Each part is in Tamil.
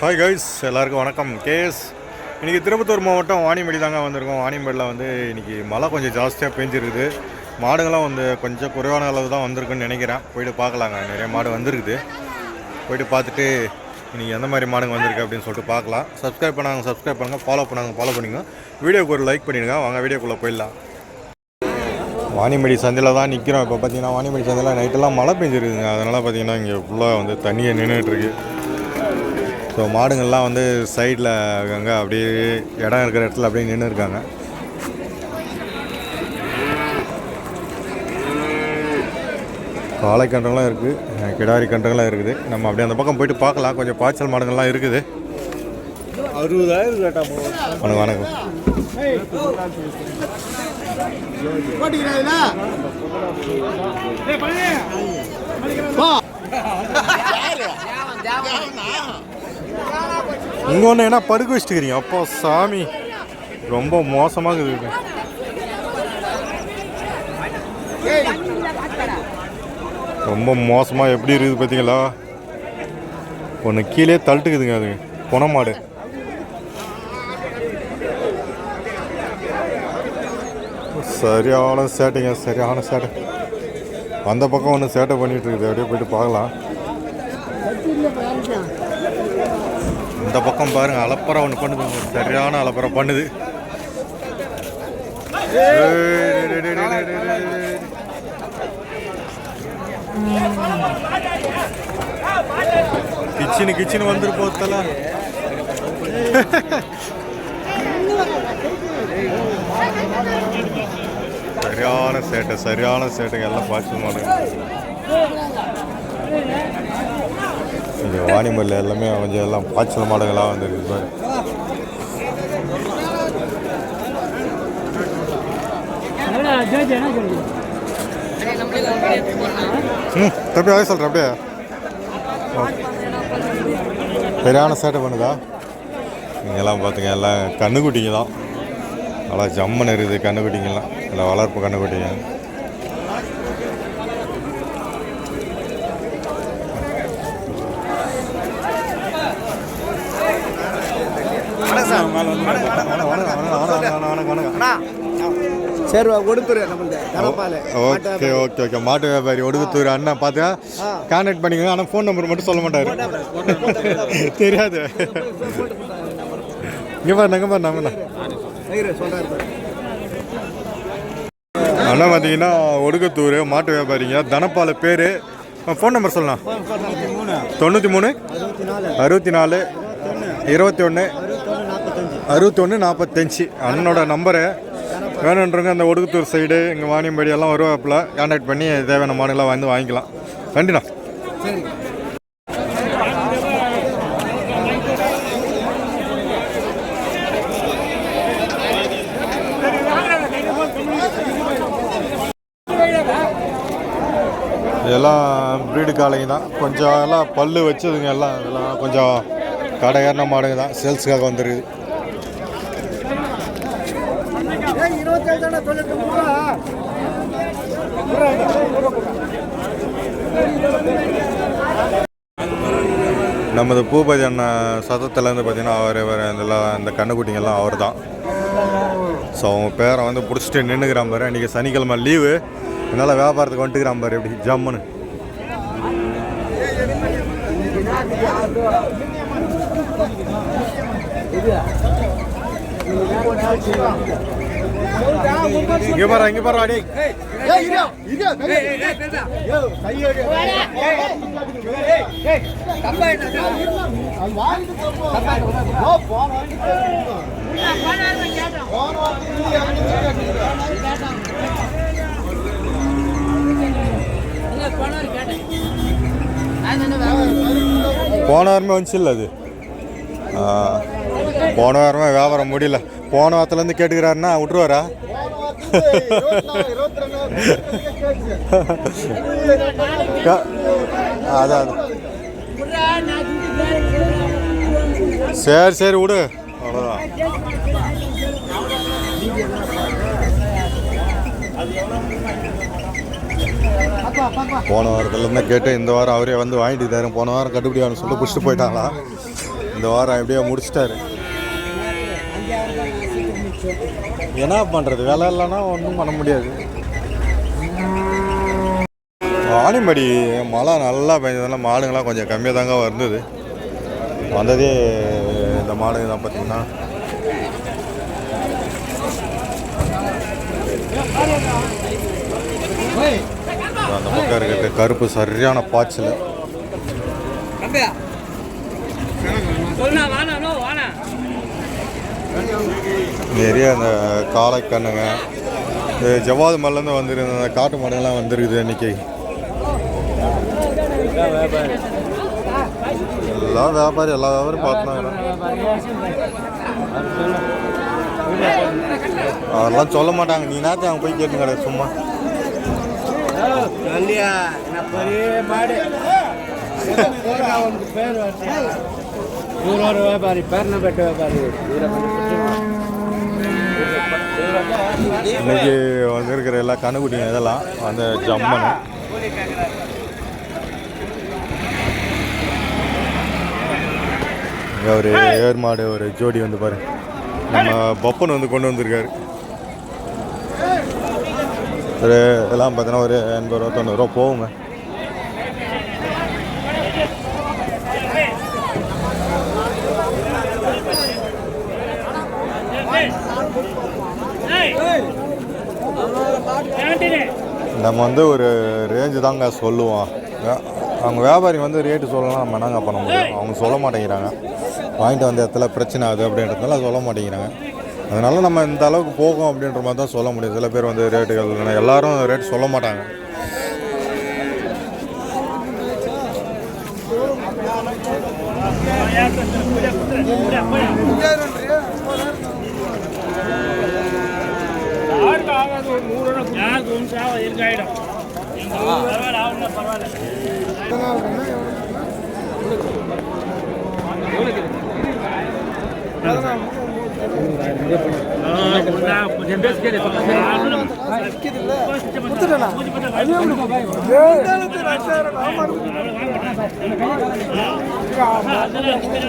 ஹாய் கைஸ் எல்லாருக்கும் வணக்கம். கேஎஸ் இன்றைக்கி திருப்பத்தூர் மாவட்டம் வாணிமேடி தாங்க வந்திருக்கோம். வாணிமேடியில் வந்து இன்றைக்கி மழை கொஞ்சம் ஜாஸ்தியாக பெஞ்சிருக்குது. மாடுங்களாம் வந்து கொஞ்சம் குறைவான அளவு தான் வந்திருக்குன்னு நினைக்கிறேன். போயிட்டு பார்க்கலாங்க. நிறைய மாடு வந்திருக்குது. போயிட்டு பார்த்துட்டு இன்றைக்கி எந்த மாதிரி மாடுங்க வந்திருக்கு அப்படின்னு சொல்லிட்டு பார்க்கலாம். சப்ஸ்கிரைப் பண்ணாங்க சப்ஸ்கிரைப் பண்ணுங்கள் ஃபாலோ பண்ணாங்க ஃபாலோ பண்ணுங்க வீடியோக்கு ஒரு லைக் பண்ணிடுங்க. வாங்க வீடியோக்குள்ளே போயிடலாம். வாணிமேடி சந்தையில் தான் நிற்கிறோம் இப்போ பார்த்தீங்கன்னா வாணிமேடி சந்தையில் நைட்டெல்லாம் மழை பெஞ்சிருக்குங்க அதனால் பார்த்தீங்கன்னா இங்கே ஃபுல்லாக வந்து தண்ணியை நின்றுட்டுருக்கு ஸோ மாடுங்கள்லாம் வந்து சைடில் அங்கே அப்படியே இடம் இருக்கிற இடத்துல அப்படியே நின்று இருக்காங்க. காளை கன்றுலாம் இருக்குது கிடாரி கன்றுங்களாம் இருக்குது. நம்ம அப்படியே அந்த பக்கம் போயிட்டு பார்க்கலாம். கொஞ்சம் பாய்ச்சல் மாடுங்கள்லாம் இருக்குது. அறுபதாயிரம் கேட்டா வணக்கம் வணக்கம். இங்கே ஒன்று என்ன படுக்க வச்சுட்டுக்கிறீங்க? அப்போ சாமி. ரொம்ப மோசமாக இருக்குது ரொம்ப மோசமாக எப்படி இருக்குது பார்த்தீங்களா? ஒன்று கீழே தள்ளிட்டுக்குதுங்க அது. குணமாடு சரியான சேட்டைங்க சரியான சேட்டை. அந்த பக்கம் ஒன்று சேட்டை பண்ணிகிட்டு இருக்குது அப்படியே போயிட்டு பார்க்கலாம். இந்த பக்கம் பாருங்க அலப்பறை ஒன்று பண்ணுது. சரியான அலப்பறை பண்ணுது. கிச்சனு கிச்சனு வந்துரு போத்தல. சரியான சேட்டை சரியான சேட்டை. எல்லாம் பார்த்து மாடுங்க இங்கே வாணிமல்ல எல்லாமே கொஞ்சம் எல்லாம் பாய்ச்சல் மாடுங்களாக வந்துருக்கு பாரு. ம் தம்பி வாய் சொல்கிறேன் அப்படியே. சரியான சேட்டை பண்ணுதா? இங்கெல்லாம் பார்த்துங்க எல்லாம் கண்ணுக்குட்டிங்க தான். நல்லா ஜம்மன் இருக்குது கண்ணுக்குட்டிங்கெல்லாம். எல்லாம் வளர்ப்பு கண்ணுக்குட்டிங்க. சரி கலப்பால ஓகே ஓகே ஓகே. மாட்டு வியாபாரி ஒடுகுத்தூர் அண்ணன் பார்த்தா கான்டாக்ட் பண்ணிக்கோங்க. ஆனால் ஃபோன் நம்பர் மட்டும் சொல்ல மாட்டாரு. தெரியாது. இங்கே பாரு இங்கே பாரு. நம்ம அண்ணா பார்த்தீங்கன்னா ஒடுக்கத்தூர் மாட்டு வியாபாரிங்க. தனப்பால் பேர். ஃபோன் நம்பர் சொல்லலாம் தொண்ணூற்றி மூணு. அறுபத்தி நாலு. இருபத்தி ஒன்று அறுபத்தொன்று நாற்பத்தஞ்சு அண்ணனோட நம்பரு வேணுன்றவங்க அந்த ஒடுக்குத்தூர் சைடு இங்கே வாணியம்படி எல்லாம் வருவாப்பில் கான்டாக்ட் பண்ணி தேவையான மாடுலாம் வந்து வாங்கிக்கலாம். நன்றிண்ணா. சரி இதெல்லாம் ப்ரீடு காலைங்க தான். கொஞ்சம் எல்லாம் பல்லு வச்சதுங்க எல்லாம். இதெல்லாம் கொஞ்சம் கடை ஏறின மாடுங்க தான். சேல்ஸுக்காக வந்துருக்குது இருபத்தேழு தானே தொண்ணூத்தி மூணு நமது பூபதி அண்ணன் சதத்துலேருந்து பார்த்தீங்கன்னா அவர் அவர் இதெல்லாம் இந்த கண்ணுக்குட்டிங்கெல்லாம் அவர் தான் ஸோ அவங்க பேரை வந்து பிடிச்சிட்டு நின்றுக்கிறான் பாரு இன்றைக்கி சனிக்கிழமை லீவு அதனால் வியாபாரத்துக்கு வந்துட்டுக்கிறான் பாரு எப்படி ஜம்முன்னு இங்கே பாரு இங்கே பாரு அடி. போன வாரமே வந்துச்சு இல்லை அது போன வாரமே வியாபாரம் முடியல. போன வாரத்துலேருந்து கேட்டுக்கிறாருன்னா விட்டுருவாரா? க- அதான் அதான். சரி சரி விடு. அவ்வளோதான் போன வாரத்துலேருந்து கேட்டு இந்த வாரம் அவரே வந்து வாங்கிட்டு தரேன். போன வாரம் கட்டுப்படி ஆகணும்னு சொல்லிட்டு பிடிச்சிட்டு போயிட்டாங்களா? இந்த வாரம் எப்படியோ முடிச்சிட்டாரு. என்ன பண்ணுறது வேலை இல்லைன்னா ஒன்றும் பண்ண முடியாது. ஆனிமடி மழை நல்லா பெஞ்சதுனால மாடுங்கள்லாம் கொஞ்சம் கம்மியாக தாங்க வந்தது வந்ததே இந்த மாடுங்க தான் பார்த்தீங்கன்னா. அந்த பக்கம் இருக்கிற கருப்பு சரியான பாய்ச்சல். நிறைய அந்த காளை கண்ணுங்க. இந்த ஜவ்வாது மல்லேருந்து வந்துருந்த அந்த காட்டு மாடுங்கள்லாம் வந்துருக்குது இன்னைக்கு. எல்லா வியாபாரி எல்லா வியாபாரியும் பார்த்துனாங்க அதெல்லாம் சொல்ல மாட்டாங்க. நீ நேரத்தை அவங்க போய் கேட்டுங்க சும்மா. பெரிய மாடு. ಒಂದು ಪೇರು ನೂರಾರು ವ್ಯಾಪಾರಿ ಪೇರ್ನ ಬೆಟ್ಟ ವ್ಯಾಪಾರಿ இன்னைக்கு வந்திருக்கிற எல்லா கண்ணுக்குட்டிங்க இதெல்லாம் அந்த ஜம்மனு இங்கே ஒரு ஏர் மாடு ஒரு ஜோடி வந்து பாரு நம்ம பப்பன் வந்து கொண்டு வந்திருக்காரு ஒரு இதெல்லாம் பார்த்தீங்கன்னா ஒரு எண்பது ரூபா தொண்ணூறு ரூபா போகுங்க நம்ம வந்து ஒரு ரேஞ்சு தாங்க சொல்லுவோம். அவங்க வியாபாரி வந்து ரேட்டு சொல்லலாம் நம்ம என்னங்க பண்ண முடியும்? அவங்க சொல்ல மாட்டேங்கிறாங்க. வாங்கிட்டு வந்த இடத்துல பிரச்சனை ஆகுது அப்படின்றதுனால சொல்ல மாட்டேங்கிறாங்க. அதனால நம்ம இந்த அளவுக்கு போகும் அப்படின்ற மாதிரி தான் சொல்ல முடியும். சில பேர் வந்து ரேட்டுகள் எல்லாரும் ரேட் சொல்ல மாட்டாங்க.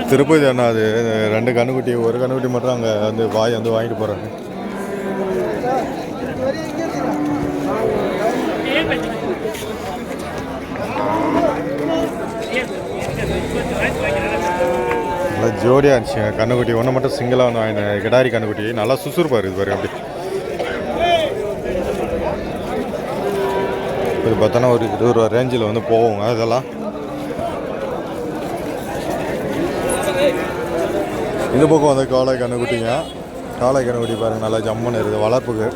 திருப்பதி அண்ணா அது ரெண்டு கண்ணுக்குட்டி ஒரு கண்ணுக்குட்டி மட்டும் அங்கே வந்து வாய் வந்து வாங்கிட்டு போகிறாங்க நல்லா ஜோடியாக இருந்துச்சுங்க. கண்ணுக்குட்டி ஒன்று மட்டும் சிங்கிளாக வந்து வாங்கின கிடாரி கண்ணுக்குட்டி. நல்லா சுசுறுப்பாக இருக்குது பாருங்க அப்படி. இது பார்த்தோன்னா ஒரு இருபது ரூபா ரேஞ்சில் வந்து போவோங்க இதெல்லாம். இந்த பக்கம் வந்து காளை கண்ணுக்குட்டிங்க. காளை கண்ணுக்குட்டி பாருங்கள் நல்லா ஜம்முன்னு இருக்குது வளர்ப்புக்கு.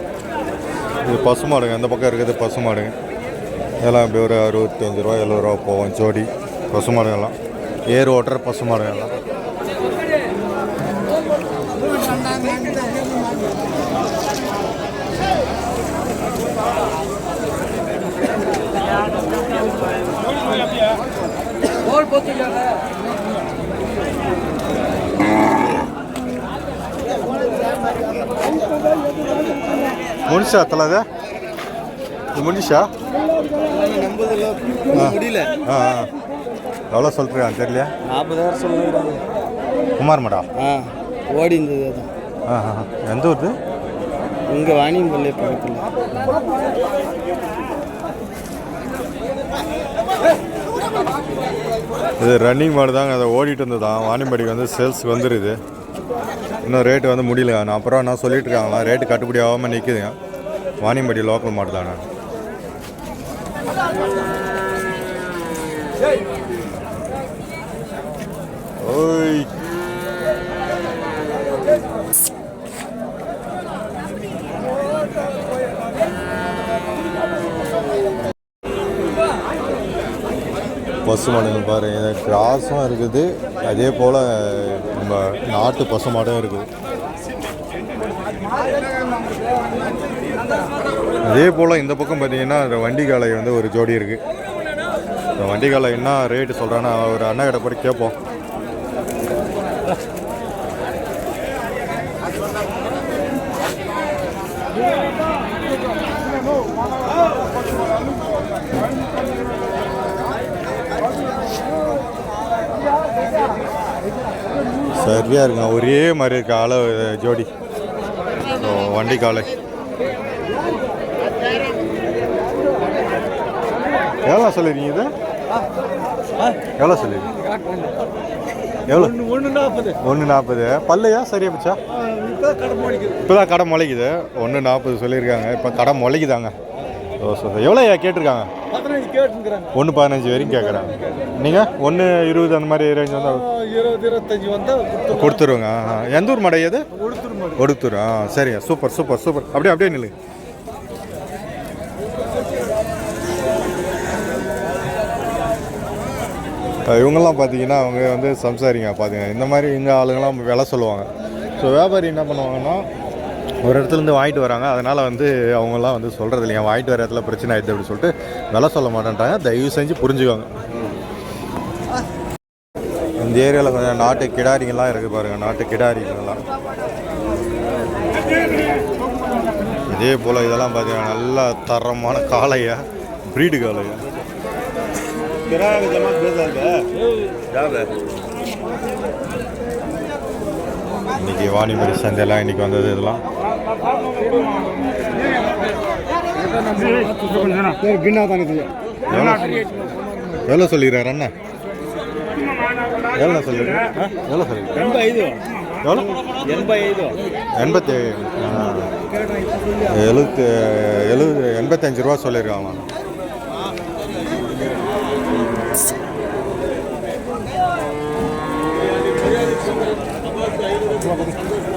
இது பசுமாடுங்க இந்த பக்கம் இருக்கிறது பசுமாடுங்க இதெல்லாம் இப்படி ஒரு அறுபத்தஞ்சு ரூபா எழுபது ரூபா போவோம் ஜோடி. பசுமாடுங்கெல்லாம் ஏர் ஓட்டுற பசுமாடுங்கெல்லாம் முடிச்சா தலாத? இது முடிச்சா முடியல ஆ. எவ்வளோ சொல்கிறேன் தெரியலையா? நாற்பதாயிரம் சொல்லுறாங்க குமார் மடா? ஆ ஓடி இருந்தது ஆ. எந்த ஊர் இங்கே வாணியம்பள்ளி பக்கத்தில். இது ரன்னிங் மாடு தாங்க அதை ஓடிட்டு இருந்ததான் வாணிம்படிக்கு வந்து சேல்ஸுக்கு வந்துடுது இன்னும் ரேட்டு வந்து முடியல. நான் அப்புறம் என்ன சொல்லிட்டு இருக்காங்களா? ரேட்டு கட்டுப்படி ஆகாமல் நிற்குதுங்க வாணிம்படி லோக்கல் மாடு தானே ஓய் பசு மாடுங்க பாருங்க கிராஸும் இருக்குது. அதே போல் நம்ம நாட்டு பசு மாடும் இருக்குது. அதே போல் இந்த பக்கம் பார்த்தீங்கன்னா இந்த வண்டி காலை வந்து ஒரு ஜோடி இருக்குது இந்த வண்டி காலை என்ன ரேட்டு சொல்கிறான்னா ஒரு அண்ணா கிட்ட போய் கேட்போம் சரியாக இருக்குங்க ஒரே மாதிரி இருக்கு? அளவு இது ஜோடி. ஸோ வண்டி காலை. எவ்வளோ சொல்லிருக்கீங்க இது? எவ்வளோ சொல்லிருக்கீங்க? எவ்வளோ? ஒன்று நாற்பது. ஒன்று நாற்பது. பல்லையா? சரியா பிச்சா? இப்போ தான் கடை முளைக்குது. ஒன்று நாற்பது சொல்லியிருக்காங்க. இப்போ கடை முளைக்குதாங்க. ஓ ஸோ எவ்வளோ கேட்டிருக்காங்க? ஒன்று பதினஞ்சு வரைக்கும் கேட்குறாங்க நீங்கள் ஒன்று இருபது அந்த மாதிரி ரேஞ்ச் வந்தால் இருபது இருபத்தஞ்சி வந்தால் கொடுத்து கொடுத்துருவோங்க. எந்த ஊர் மடை இது கொடுத்துருமா ஒடுத்தூர் ஆ சரிங்க சூப்பர் சூப்பர் சூப்பர். அப்படியே அப்படியே நில்லு. இவங்கெல்லாம் பார்த்தீங்கன்னா அவங்க வந்து சம்சாரிங்க பார்த்தீங்க இந்த மாதிரி இங்கே ஆளுங்கெல்லாம் விலை சொல்லுவாங்க. ஸோ வியாபாரி என்ன பண்ணுவாங்கன்னா ஒரு இடத்துலேருந்து வாங்கிட்டு வராங்க. அதனால் வந்து அவங்கெல்லாம் வந்து சொல்கிறது இல்லையா? வாங்கிட்டு வர இடத்துல பிரச்சனை ஆயிடுது அப்படின்னு சொல்லிட்டு நல்லா சொல்ல மாட்டேன்ட்டாங்க தயவு செஞ்சு புரிஞ்சுக்கோங்க. இந்த ஏரியாவில் கொஞ்சம் நாட்டு கிடாரிங்கெல்லாம் இருக்குது பாருங்கள் நாட்டு கிடாரிங்கெல்லாம். இதே போல் இதெல்லாம் பார்த்தீங்கன்னா நல்லா தரமான காளையா? ப்ரீடு காளையா? இன்னைக்கு வாணிமரி சந்தையெல்லாம் இன்னைக்கு வந்தது இதெல்லாம். எவ்வளோ சொல்லிடுறாரு அண்ணா? எவ்வளோ சொல்லிடுறேன் எவ்வளோ சொல்லிடுறேன் எண்பது எவ்வளோ எண்பது எண்பத்தி எழுபத்து எழுபது எண்பத்தஞ்சு ரூபா சொல்லியிருக்காங்க Thank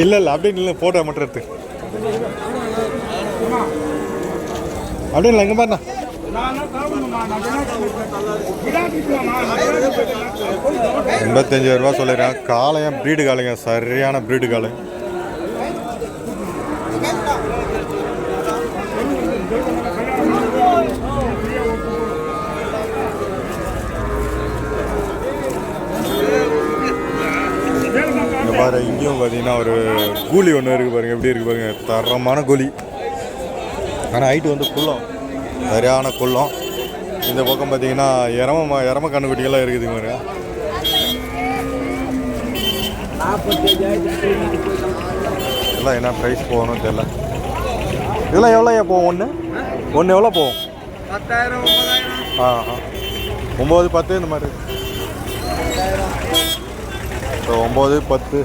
இல்லை இல்லை அப்படின்னு இல்லை ஃபோட்டோ மட்டும் எடுத்து. அப்படின்னு இல்லை எங்கே பாருண்ணா. எண்பத்தஞ்சாயிரம் ரூபா சொல்லிடுறேன். காளையம் ப்ரீடு காளைங்க சரியான ப்ரீடு காளை இங்க பாரு இங்கேயும் பார்த்தீங்கன்னா ஒரு கூலி ஒன்று இருக்குது பாருங்கள் எப்படி இருக்குது பாருங்கள் தரமான கூலி. ஆனால் ஹைட்டு வந்து குள்ளம். சரியான குள்ளம். இந்த பக்கம் பார்த்தீங்கன்னா இறம ம- இறம கண்ணுக்குட்டிகள்லாம் இருக்குது பாருங்க. இதெல்லாம் என்ன ப்ரைஸ் போகணும் தெரியல. இதெல்லாம் எவ்வளோ போகும்? ஒன்று ஒன்று எவ்வளோ போகும்? பத்தாயிரம் ஆ ஆ. ஒம்பது பத்து இந்த மாதிரி ஸோ ஒம்பது பத்து.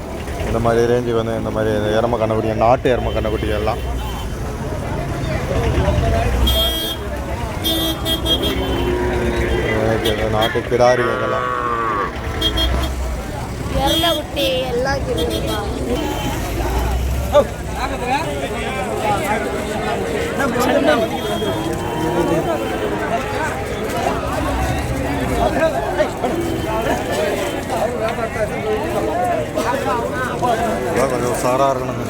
இந்த மாதிரி ரேஞ்சு வந்து இந்த மாதிரி எரம கண்ணக்குட்டி நாட்டு எரம கண்ணக்குட்டி எல்லாம். நாட்டு கிடாரி இதெல்லாம். எல்லாம் கிருப்பா இருக்கணுங்க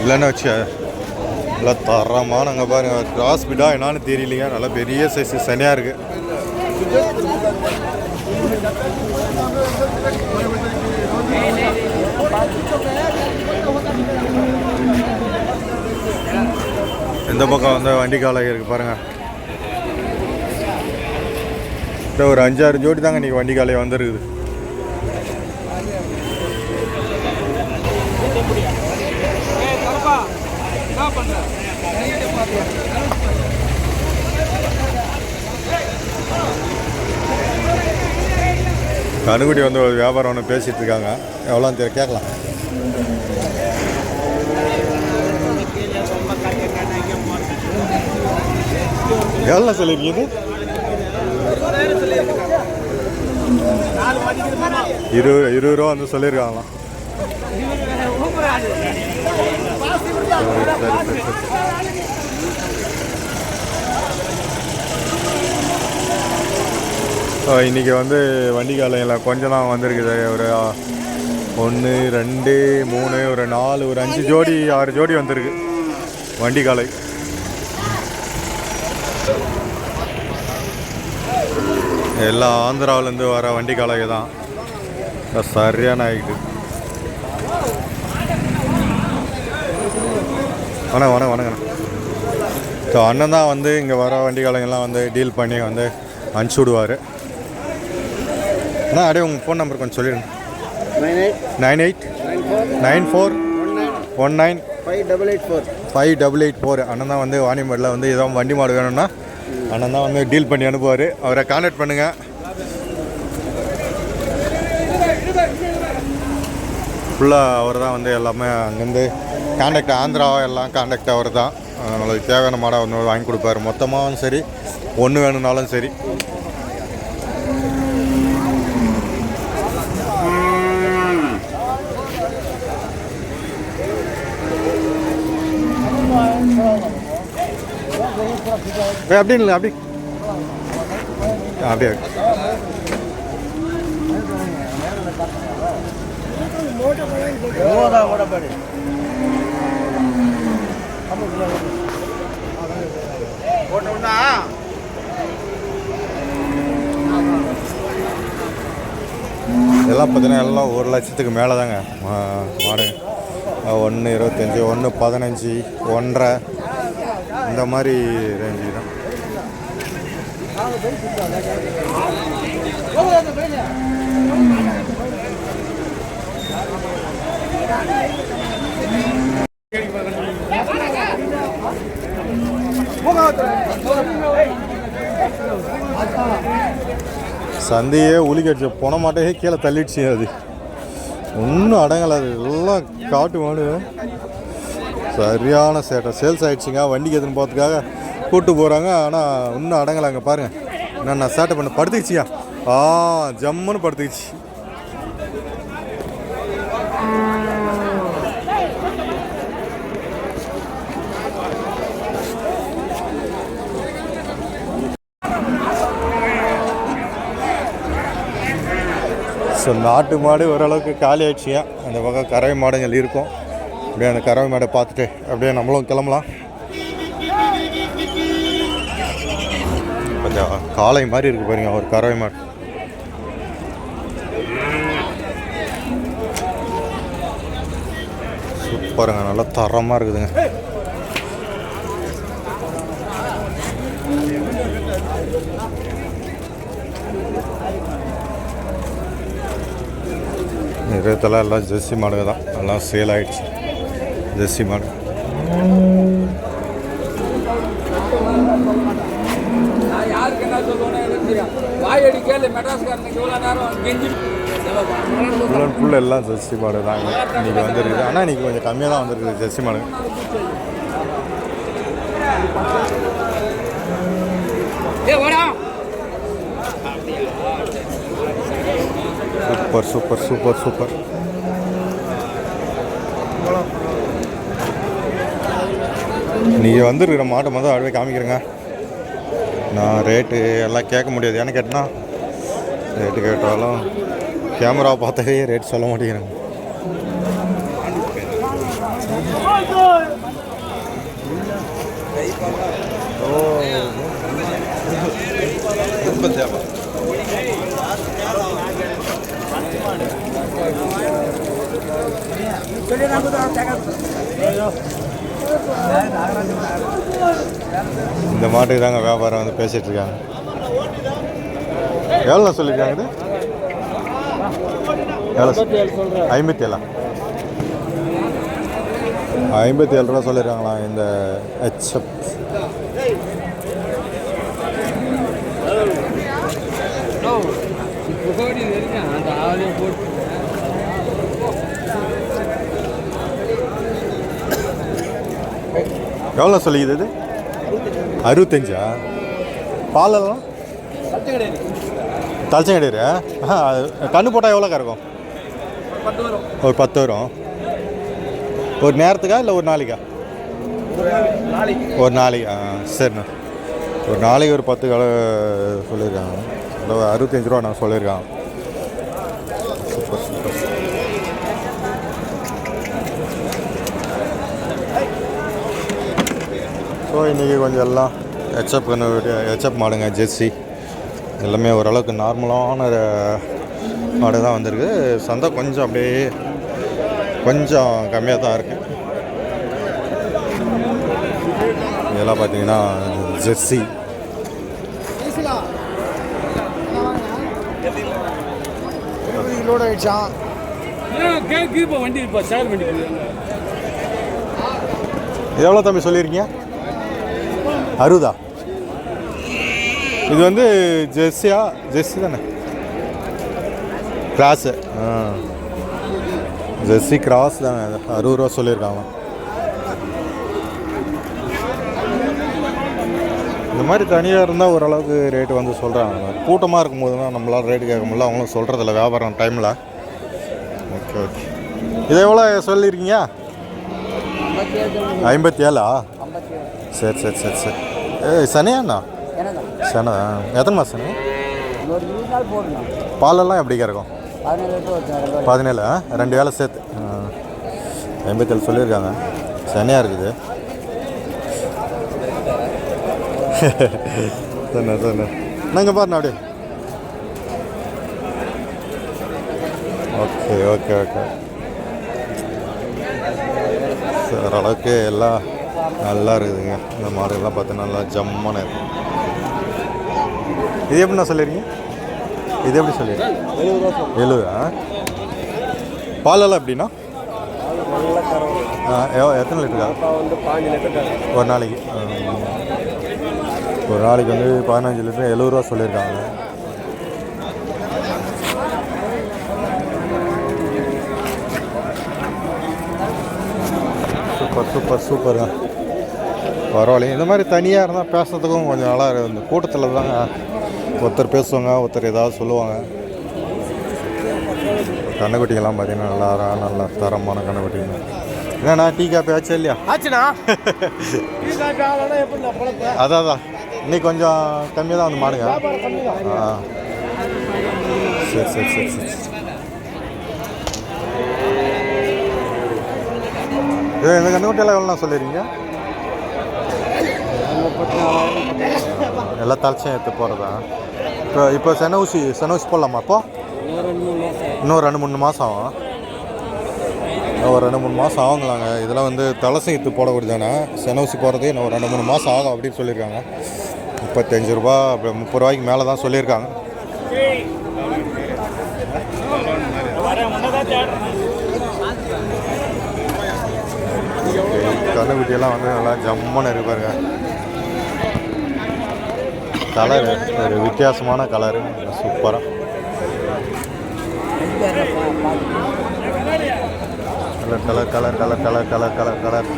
இல்லைன்னு வச்சு நல்லா தரமானங்க பாருங்க. கிராஸ் பிடா என்னான்னு தெரியலைங்க. நல்லா பெரிய சைஸ் சனியாக இருக்குது இந்த பக்கம் வந்து வண்டி காலை இருக்கு பாருங்க. இந்த ஒரு அஞ்சாறு ஜோடி தாங்க இன்னைக்கு வண்டி காலையை வந்துருக்குது. கணுக்குட்டி வந்து ஒரு வியாபாரம் ஒன்று பேசிகிட்டு இருக்காங்க. எவ்வளோன்னு தெரிய கேட்கலாம். எவ்வளோ சொல்லியிருக்கீங்க? இருபது இருபது ரூபா வந்து சொல்லியிருக்காங்களாம். சரி, சரி, சரி, சரி. ஸோ இன்றைக்கி வந்து வண்டி காலையில் கொஞ்சம் தான் வந்திருக்குது ஒரு ஒன்று ரெண்டு மூணு ஒரு நாலு ஒரு அஞ்சு ஜோடி ஆறு ஜோடி வந்திருக்கு. வண்டி காலை. எல்லாம் ஆந்திராவிலேருந்து வர வண்டி காலை தான். சரியான ஆகிட்டு வணக்கம் வணக்கம் வணக்கம். ஸோ அண்ணன் தான் வந்து இங்கே வர வண்டி காலைங்கெல்லாம் வந்து டீல் பண்ணி வந்து அனுப்பிச்சி விடுவார். அண்ணா அப்படியே உங்கள் ஃபோன் நம்பர் கொஞ்சம் சொல்லிடுங்க. Nine eight. Nine eight. Nine four. One nine. Five double eight four. Five double eight four. அண்ணன் தான் வந்து வாணிமேடில் வந்து ஏதோ வண்டி மாடு வேணும்னா அண்ணன் தான் வந்து டீல் பண்ணி அனுப்புவார். அவரை கான்டாக்ட் பண்ணுங்கள் ஃபுல்லாக அவர் தான் வந்து எல்லாமே அங்கேருந்து கான்டாக்ட் ஆந்திரா எல்லாம் கான்டாக்ட் அவர் தான். நம்மளுக்கு தேவையான மாடை வந்து வாங்கி கொடுப்பாரு. மொத்தமாகவும் சரி ஒன்று வேணும்னாலும் சரி. அப்படி இல்லை அப்படி. அப்படியே? போட்டோம்னா இதெல்லாம் பார்த்தீங்கன்னா எல்லாம் ஒரு லட்சத்துக்கு மேலே தாங்க மாடு. ஒன்று இருபத்தஞ்சி ஒன்று பதினஞ்சு ஒன்றரை. இந்த மாதிரி ரேஞ்சு தான். சந்தையே உளிக்கடிச்சு போன மாட்டே கீழே தள்ளிடுச்சு அது. ஒன்றும் அடங்கலை அது எல்லாம் காட்டு மாடு. சரியான சேட்டை. சேல்ஸ் ஆகிடுச்சிங்க வண்டிக்கு எதுன்னு போகிறதுக்காக கூப்பிட்டு போகிறாங்க ஆனால் இன்னும் அடங்கலை அங்கே பாருங்கள் நான் நான் சேட்டை பண்ண படுத்துக்கிச்சியா? ஆ ஜம்முன்னு படுத்துக்கிச்சு. ஸோ நாட்டு மாடு ஓரளவுக்கு காலி ஆயிடுச்சுங்க அந்த பக்கம் கறவை மாடுங்கள் இருக்கும். அப்படியே அந்த கறவை மாடை பார்த்துட்டு அப்படியே நம்மளும் கிளம்பலாம். கொஞ்சம் காளை மாதிரி இருக்கு பாருங்க ஒரு கறவை மாடு. சூப்பருங்க நல்லா தரமாக இருக்குதுங்க. இதெல்லாம் எல்லாம் ஜெர்சி மாடுங்க தான். எல்லாம் சேல் ஆகிடுச்சு ஜெர்சி மாடு நான் யாருக்கு என்ன ஃபுல் எல்லாம் ஜெர்சி மாடு தாங்க இன்றைக்கி வந்துருக்குது. ஆனால் இன்றைக்கி கொஞ்சம் கம்மியாக தான் வந்திருக்குது ஜெர்சி மாடு சூப்பர் சூப்பர் சூப்பர் சூப்பர். நீங்கள் வந்துருக்கிற மாட்டை மொதல் அப்படியே காமிக்கிறேங்க. நான் ரேட்டு எல்லாம் கேட்க முடியாது. ஏன்னு கேட்டேன்னா ரேட்டு கேட்டாலும் கேமரா பார்த்தாலே ரேட் சொல்ல மாட்டேங்கிறேங்க. இந்த மாட்டுக்கு தாங்க வியாபாரம் வந்து பேசிட்டு இருக்காங்க எவ்வளோ சொல்லியிருக்காங்க இது? எவ்வளோ ஐம்பத்தி ஏழா ஐம்பத்தி ஏழு ரூபா சொல்லியிருக்காங்களா இந்த ஹெச்எப் புகோடி இருக்கேன் அந்த ஆளே போட்டு எவ்வளோ சொல்லிக்குது இது? அறுபத்தஞ்சா? பாலெல்லாம் தலைச்சம் கிடையாது ஆ கண்ணு போட்டால் எவ்வளோக்கா இருக்கும்? ஒரு பத்து வரும். ஒரு நேரத்துக்கா இல்லை ஒரு நாளைக்கா? ஒரு நாளைக்கு ஆ சரிண்ணா. ஒரு நாளைக்கு ஒரு பத்து கலை சொல்லியிருக்காங்க. இல்லை அறுபத்தஞ்சு ரூபா நான் சொல்லியிருக்காங்க. ஸோ இன்றைக்கி கொஞ்சம் எல்லாம் ஹெச்அப் ஹெச்அப் மாடுங்க ஜெர்சி எல்லாமே ஓரளவுக்கு நார்மலான மாடு தான் வந்திருக்கு. சந்தை கொஞ்சம் அப்படியே கொஞ்சம் கம்மியாக தான் இருக்குது இதெல்லாம் பார்த்தீங்கன்னா ஜெர்சி லோட். இது எவ்வளோ தம்பி சொல்லியிருக்கீங்க? அறுபதா இது வந்து ஜெர்சியா ஜெர்சி தானே? கிராஸு ஆ. ஜெர்சி கிராஸ் தானே. அறுபது ரூபா சொல்லியிருக்காங்க. இந்த மாதிரி தனியாக இருந்தால் ஓரளவுக்கு ரேட்டு வந்து சொல்கிறாங்க கூட்டமாக இருக்கும்போது தான் நம்மளால் ரேட்டு கேட்க முடியல. அவங்களும் சொல்கிறதில்ல வியாபாரம் டைமில் ஓகே ஓகே இதை எவ்வளோ சொல்லியிருக்கீங்க? ஐம்பத்தி ஏழா சரி சரி சரி சரி. ஏய் சனியாண்ணா சனை எத்தனை மாதம் சனி? பாலெல்லாம் எப்படி இருக்கும்? பதினேழு? ரெண்டு வேலை சேர்த்து. ஐம்பத்தேழு சொல்லியிருக்காங்க. சனியாக இருக்குது. சொன்ன சொன்ன நாங்கள் பாருண்ணா அப்படியே. Okay okay okay. ஓரளவுக்கு எல்லாம் நல்லா இருக்குதுங்க. இந்த மாடுகள்லாம் பார்த்தீங்கன்னா நல்லா ஜம்மான இருக்கு. இது எப்படிண்ணா சொல்லிருக்கீங்க இது எப்படி சொல்லிருக்கீங்க எழுபதா பாலெல்லாம் எப்படின்னா எத்தனை லிட்டருக்கா? லிட்டர் ஒரு நாளைக்கு. ஒரு நாளைக்கு வந்து பதினஞ்சு லிட்டர் எழுபது ரூபா சொல்லியிருக்காங்க. சூப்பர் சூப்பர் சூப்பருங்க. பரவாயில்லைங்க இந்த மாதிரி தனியாக இருந்தால் பேசுறதுக்கும் கொஞ்சம் நல்லா இருக்குது இந்த கூட்டத்தில் தாங்க ஒருத்தர் பேசுவாங்க ஒருத்தர் ஏதாவது சொல்லுவாங்க. கண்ணுக்குட்டிங்கெல்லாம் பார்த்தீங்கன்னா நல்லா நல்ல தரமான கண்ணுக்குட்டிங்க. என்னண்ணா டீ காப்பி ஆச்சு இல்லையா? ஆச்சுண்ணா. அதான் அதான். இன்னைக்கு கொஞ்சம் கம்மியாக தான் வந்து மாடுங்க. ஆ. சரி சரி சரி சரி. இது இந்த கண்ணுக்குட்டியெல்லாம் எவ்வளோண்ணா சொல்லிடுறீங்க எல்லா தலைச்சும் எடுத்து போகிறதா இப்போ இப்போ சென ஊசி சென ஊசி போடலாமா அப்போ? இன்னும் ரெண்டு மூணு மாதம் ஆகும். இன்னும் ஒரு ரெண்டு மூணு மாதம் ஆகுங்களாங்க. இதெல்லாம் வந்து தலசை எடுத்து போடக்கூடியதானே? சென ஊசி போகிறதே இன்னும் ஒரு ரெண்டு மூணு மாதம் ஆகும் அப்படின்னு சொல்லியிருக்காங்க. முப்பத்தஞ்சு ரூபா அப்படி முப்பது ரூபாய்க்கு மேலே தான் சொல்லியிருக்காங்க. கன்றுக்குட்டியெல்லாம் வந்து நல்லா ஜம்முன்னு இருப்பாருங்க கலர் ஒரு வித்தியாசமான கலரு சூப்பராக colour colour colour colour colour colour colour colour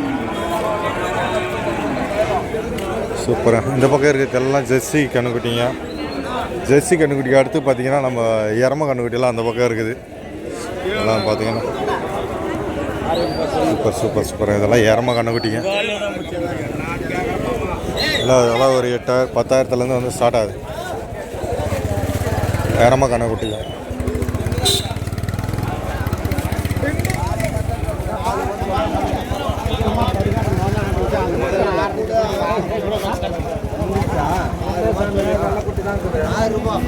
சூப்பராக இந்த பக்கம் இருக்கிறதுக்கெல்லாம் ஜெர்சி கண்ணுக்குட்டிங்க. ஜெர்சி கண்ணுக்குட்டிக்கு அடுத்து பார்த்திங்கன்னா நம்ம இறம கண்ணுக்குட்டியெல்லாம் அந்த பக்கம் இருக்குது. அதெல்லாம் பார்த்தீங்கன்னா சூப்பர் சூப்பர் சூப்பர். இதெல்லாம் ஏறமாக கண்டுக்கிட்டீங்க இல்லை அதெல்லாம் ஒரு எட்டாயிரம் பத்தாயிரத்துலேருந்து வந்து ஸ்டார்ட் ஆகுது. ஏறமாக கண்டுக்கிட்டீங்க ஆயிரம் ரூபாய்?